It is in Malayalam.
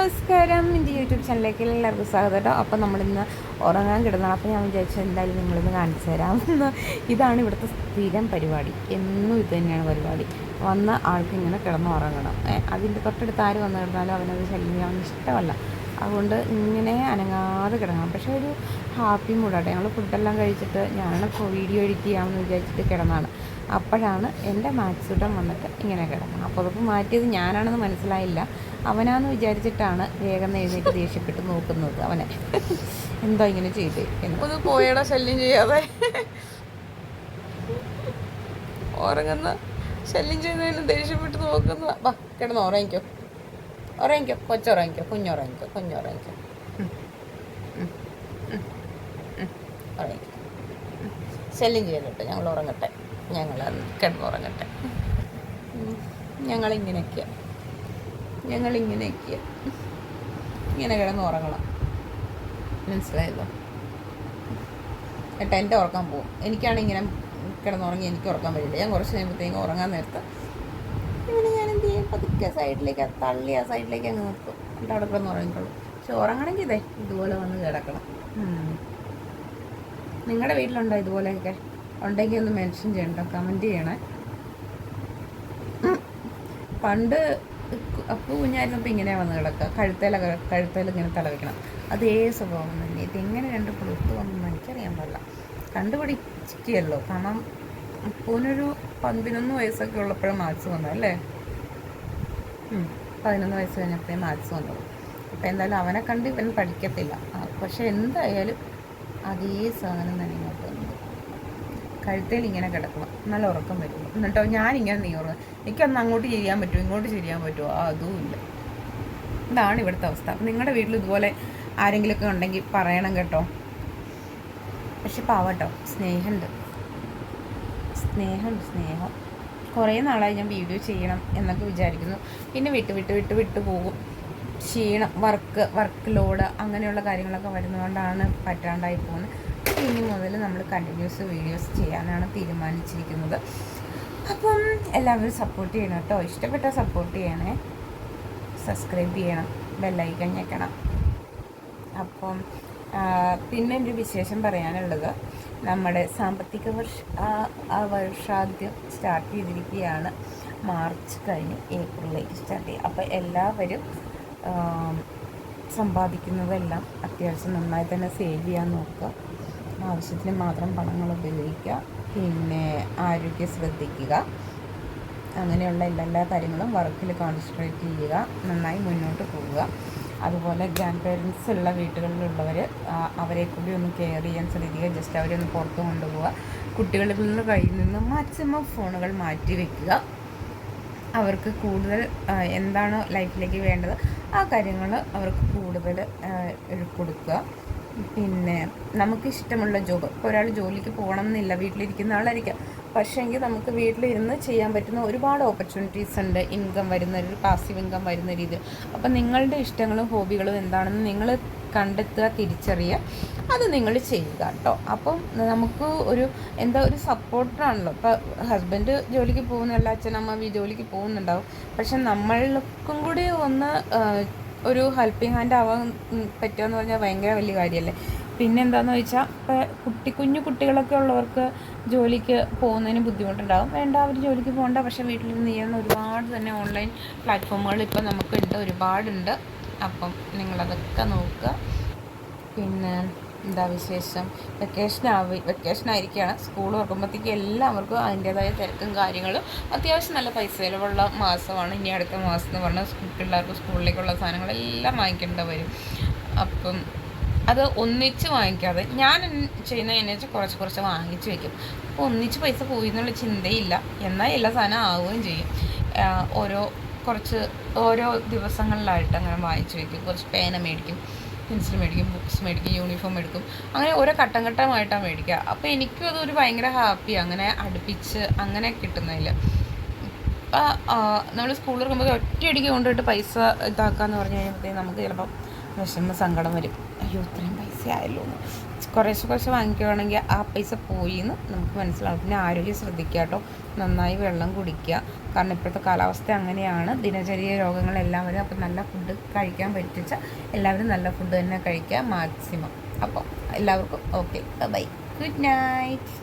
നമസ്കാരം. എന്റെ യൂട്യൂബ് ചാനലിലേക്ക് എല്ലാവർക്കും സ്വാഗതം കേട്ടോ. അപ്പോൾ നമ്മളിന്ന് ഉറങ്ങാൻ കിടന്നാണ്. അപ്പോൾ ഞാൻ വിചാരിച്ചു എന്തായാലും നിങ്ങളിന്ന് കാണിച്ചു തരാം. ഇതാണ് ഇവിടുത്തെ സ്ഥിരം പരിപാടി. എന്നും ഇത് തന്നെയാണ് പരിപാടി. വന്ന ആൾക്ക് ഇങ്ങനെ കിടന്ന് ഉറങ്ങണം അതിന്റെ തൊട്ടടുത്ത് ആര് വന്നു കിടന്നാലും അവനത് ശല്യം ചെയ്യാൻ ഇഷ്ടമല്ല. അതുകൊണ്ട് ഇങ്ങനെ അനങ്ങാതെ കിടങ്ങാം പക്ഷേ ഒരു ഹാപ്പി മൂഡാട്ടെ ഞങ്ങൾ ഫുഡെല്ലാം കഴിച്ചിട്ട് ഞാൻ വീഡിയോ എഡിറ്റ് ചെയ്യാമെന്ന് വിചാരിച്ചിട്ട് കിടന്നാണ്. അപ്പോഴാണ് എന്റെ മാക്സൂട്ടൻ വന്നിട്ട് ഇങ്ങനെ കിടന്നത് അപ്പോൾ അതൊക്കെ മാറ്റിയത് ഞാനാണെന്ന് മനസ്സിലായില്ല. അവനാന്ന് വിചാരിച്ചിട്ടാണ് വേഗം എഴുന്നേറ്റ് ദേഷ്യപ്പെട്ട് നോക്കുന്നത് അവനെ. എന്തോ ഇങ്ങനെ ചെയ്തേ. ഒന്ന് പോയടാ ശല്യം ചെയ്യാതെ. ഉറങ്ങുന്ന ശല്യം ചെയ്യുന്നതിന് ദേഷ്യപ്പെട്ട് നോക്കുന്ന. വാ കിടന്ന് ഉറങ്ങിക്കോ. ഉറങ്ങിക്കോ കൊച്ചുറങ്ങിക്കോ കുഞ്ഞുറങ്ങിക്കോ കുഞ്ഞുറങ്ങിക്കോ. ഉറങ്ങിക്കോ. ശല്യം ചെയ്തിട്ട് ഞങ്ങൾ ഉറങ്ങട്ടെ ഞങ്ങൾ കിടന്നുറങ്ങട്ടെ. ഞങ്ങളിങ്ങനെയൊക്കെയാണ് ഞങ്ങളിങ്ങനെയൊക്കെയാണ് ഇങ്ങനെ കിടന്ന് ഉറങ്ങണം മനസ്സിലായല്ലോ ഏട്ടാ എന്റെ ഉറക്കാൻ പോകും എനിക്കാണ് ഇങ്ങനെ കിടന്നുറങ്ങി എനിക്ക് ഉറക്കാൻ പറ്റില്ല ഞാൻ കുറച്ച് കഴിയുമ്പോഴത്തേക്കും ഉറങ്ങാൻ നേരത്ത് ഇങ്ങനെ പതുക്കെ സൈഡിലേക്ക് തള്ളി ആ സൈഡിലേക്ക് അങ്ങ് നിർത്തും. എന്നിട്ട് അവിടെ കിടന്ന് ഉറങ്ങിക്കോളും. പക്ഷെ ഉറങ്ങണമെങ്കിൽ ഇതേ ഇതുപോലെ വന്ന് കിടക്കണം. നിങ്ങളുടെ വീട്ടിലുണ്ടോ ഇതുപോലെയൊക്കെ? ഉണ്ടെങ്കിൽ ഒന്ന് മെൻഷൻ ചെയ്യണ്ട കമന്റ് ചെയ്യണേ. പണ്ട് അപ്പു കുഞ്ഞായിരുന്നപ്പോൾ ഇങ്ങനെ വന്ന് കിടക്കുക. കഴുത്തേലൊക്കെ കഴുത്തേൽ ഇങ്ങനെ തല വെക്കണം അതേ സ്വഭാവം തന്നെ. ഇതെങ്ങനെ രണ്ട് പുളുത്ത് വന്നു എനിക്കറിയാൻ പാടില്ല. കണ്ടുപിടിക്കുകയല്ലോ കാരണം അപ്പൂനൊരു പതിനൊന്ന് വയസ്സൊക്കെ ഉള്ളപ്പോഴും മാത്സ് വന്നത് അല്ലേ. പതിനൊന്ന് വയസ്സ് കഴിഞ്ഞപ്പോഴേ മാത്സ് വന്നത് അപ്പോൾ എന്തായാലും അവനെ കണ്ട് ഇവൻ പഠിക്കത്തില്ല. പക്ഷെ എന്തായാലും അതേ സാധനം തന്നെ ഇങ്ങോട്ട് വന്നത് കഴുത്തേൽ ഇങ്ങനെ കിടക്കണം നല്ല ഉറക്കം വരും എന്നിട്ടോ ഞാനിങ്ങനെ നീറുന്നു എനിക്കൊന്ന് അങ്ങോട്ട് ചെയ്യാൻ പറ്റുമോ? ഇങ്ങോട്ട് ചെയ്യാൻ പറ്റുമോ? അതും ഇല്ല. ഇതാണ് ഇവിടുത്തെ അവസ്ഥ. അപ്പം നിങ്ങളുടെ വീട്ടിൽ ഇതുപോലെ ആരെങ്കിലുമൊക്കെ ഉണ്ടെങ്കിൽ പറയണം കേട്ടോ. പക്ഷെ പാവട്ടോ സ്നേഹമുണ്ട് സ്നേഹമുണ്ട് സ്നേഹം. കുറേ നാളായി ഞാൻ വീഡിയോ ചെയ്യണം എന്നൊക്കെ വിചാരിക്കുന്നു. പിന്നെ വിട്ട് വിട്ട് വിട്ട് വിട്ട് പോകും. ക്ഷീണം വർക്ക് വർക്ക് ലോഡ് അങ്ങനെയുള്ള കാര്യങ്ങളൊക്കെ വരുന്നതുകൊണ്ടാണ് പറ്റാണ്ടായി പോകുന്നത് ഇനി മുതൽ നമ്മൾ കണ്ടിന്യൂസ് വീഡിയോസ് ചെയ്യാനാണ് തീരുമാനിച്ചിരിക്കുന്നത്. അപ്പം എല്ലാവരും സപ്പോർട്ട് ചെയ്യണം കേട്ടോ. ഇഷ്ടപ്പെട്ട സപ്പോർട്ട് ചെയ്യണേ. സബ്സ്ക്രൈബ് ചെയ്യണം. ബെല്ലൈക്കൺ ഞെക്കണം. അപ്പം പിന്നെ ഒരു വിശേഷം പറയാനുള്ളത്. നമ്മുടെ സാമ്പത്തിക വർഷ വർഷാദ്യം സ്റ്റാർട്ട് ചെയ്തിരിക്കുകയാണ്. മാർച്ച് കഴിഞ്ഞ് ഏപ്രിലേക്ക് സ്റ്റാർട്ട് ചെയ്യും അപ്പോൾ എല്ലാവരും സമ്പാദിക്കുന്നതെല്ലാം അത്യാവശ്യം നന്നായി തന്നെ സേവ് ചെയ്യാൻ നോക്കുക. ആവശ്യത്തിന് മാത്രം പണങ്ങൾ ഉപയോഗിക്കുക. പിന്നെ ആരോഗ്യം ശ്രദ്ധിക്കുക. അങ്ങനെയുള്ള എല്ലാ എല്ലാ കാര്യങ്ങളും വർക്കിൽ കോൺസെൻട്രേറ്റ് ചെയ്യുക. നന്നായി മുന്നോട്ട് പോവുക. അതുപോലെ ഗ്രാൻഡ് പേരൻസ് ഉള്ള വീടുകളിലുള്ളവർ അവരെ കൂടി ഒന്ന് കെയർ ചെയ്യാൻ ശ്രദ്ധിക്കുക. ജസ്റ്റ് അവരെ ഒന്ന് പുറത്ത് കൊണ്ടുപോവുക. കുട്ടികളിൽ നിന്ന് കയ്യിൽ നിന്ന് മാക്സിമം ഫോണുകൾ മാറ്റി വെക്കുക. അവർക്ക് കൂടുതൽ എന്താണ് ലൈഫിലേക്ക് വേണ്ടത് ആ കാര്യങ്ങൾ അവർക്ക് കൂടുതൽ കൊടുക്കുക. പിന്നെ നമുക്ക് ഇഷ്ടമുള്ള ജോബ് ഇപ്പോൾ ഒരാൾ ജോലിക്ക് പോകണം എന്നില്ല വീട്ടിലിരിക്കുന്ന ആളായിരിക്കാം. പക്ഷേങ്കിൽ നമുക്ക് വീട്ടിലിരുന്ന് ചെയ്യാൻ പറ്റുന്ന ഒരുപാട് ഓപ്പർച്യൂണിറ്റീസ് ഉണ്ട്. ഇൻകം വരുന്ന ഒരു പാസീവ് ഇൻകം വരുന്ന രീതി. അപ്പം നിങ്ങളുടെ ഇഷ്ടങ്ങളും ഹോബികളും എന്താണെന്ന് നിങ്ങൾ കണ്ടെത്തുക തിരിച്ചറിയുക. അത് നിങ്ങൾ ചെയ്യുക കേട്ടോ. അപ്പം നമുക്ക് ഒരു എന്താ ഒരു സപ്പോർട്ടറാണല്ലോ ഇപ്പം ഹസ്ബൻഡ് ജോലിക്ക് പോകുന്ന എല്ലാ അച്ഛനമ്മ ജോലിക്ക് പോകുന്നുണ്ടാവും. പക്ഷെ നമ്മൾക്കും കൂടി ഒന്ന് ഒരു ഹെൽപ്പിംഗ് ഹാൻഡ് ആവാൻ പറ്റുക എന്ന് പറഞ്ഞാൽ ഭയങ്കര വലിയ കാര്യമല്ലേ? പിന്നെ എന്താണെന്ന് വെച്ചാൽ ഇപ്പോൾ കുട്ടി കുഞ്ഞു കുട്ടികളൊക്കെ ഉള്ളവർക്ക് ജോലിക്ക് പോകുന്നതിന് ബുദ്ധിമുട്ടുണ്ടാകും വേണ്ട അവർ ജോലിക്ക് പോകണ്ട പക്ഷേ വീട്ടിലിരുന്ന് ചെയ്യുന്ന ഒരുപാട് തന്നെ ഓൺലൈൻ പ്ലാറ്റ്ഫോമുകൾ ഇപ്പോൾ നമുക്കുണ്ട് ഒരുപാടുണ്ട്. അപ്പം നിങ്ങളതൊക്കെ നോക്കുക. പിന്നെ എന്താ വിശേഷം? വെക്കേഷൻ ആവി വെക്കേഷൻ ആയിരിക്കുകയാണ് സ്കൂൾ തുറക്കുമ്പോഴത്തേക്ക് എല്ലാവർക്കും അതിന്റേതായ തിരക്കും കാര്യങ്ങളും. അത്യാവശ്യം നല്ല പൈസ ചിലവുള്ള മാസമാണ്. ഇനി അടുത്ത മാസം എന്ന് പറഞ്ഞാൽ പിള്ളേർക്ക് സ്കൂളിലേക്കുള്ള സാധനങ്ങളെല്ലാം വാങ്ങിക്കേണ്ട വരും. അപ്പം അത് ഒന്നിച്ച് വാങ്ങിക്കാതെ ഞാൻ ചെയ്യുന്ന എന്നു വെച്ചാൽ കുറച്ച് കുറച്ച് വാങ്ങിച്ച് വെക്കും. അപ്പോൾ ഒന്നിച്ച് പൈസ പോയി എന്നുള്ള ചിന്തയില്ല. എന്നാൽ എല്ലാ സാധനം ആവുകയും ചെയ്യും. ഓരോ കുറച്ച് ഓരോ ദിവസങ്ങളിലായിട്ട് അങ്ങനെ വാങ്ങിച്ച് വെക്കും. കുറച്ച് പേന മേടിക്കും പെൻസിൽ മേടിക്കും ബുക്സ് മേടിക്കും യൂണിഫോം എടുക്കും. അങ്ങനെ ഓരോ ഘട്ടം ഘട്ടമായിട്ടാണ് മേടിക്കുക. അപ്പോൾ എനിക്കും അതൊരു ഭയങ്കര ഹാപ്പി അങ്ങനെ അടുപ്പിച്ച് അങ്ങനെ കിട്ടുന്നതിൽ. നമ്മൾ സ്കൂളിൽ ഒറ്റയടിക്ക് കൊണ്ടുപോയിട്ട് പൈസ ഇതാക്കുക എന്ന് പറഞ്ഞു കഴിയുമ്പോഴത്തേക്കും നമുക്ക് ചിലപ്പം വിഷമ സങ്കടം വരും. അയ്യോ ഇത്രയും പൈസ ആയല്ലോ കുറേശ്ശെ കുറച്ച് വാങ്ങിക്കുകയാണെങ്കിൽ ആ പൈസ പോയി എന്ന് നമുക്ക് മനസ്സിലാവും. പിന്നെ ആരോഗ്യം ശ്രദ്ധിക്കുക കേട്ടോ. നന്നായി വെള്ളം കുടിക്കുക. കാരണം ഇപ്പോഴത്തെ കാലാവസ്ഥ അങ്ങനെയാണ്. ദിനചര്യ രോഗങ്ങളെല്ലാം വരും അപ്പം നല്ല ഫുഡ് കഴിക്കാൻ പറ്റിച്ച എല്ലാവരും നല്ല ഫുഡ് തന്നെ കഴിക്കുക മാക്സിമം അപ്പോൾ എല്ലാവർക്കും ഓക്കെ ബൈ ഗുഡ് നൈറ്റ്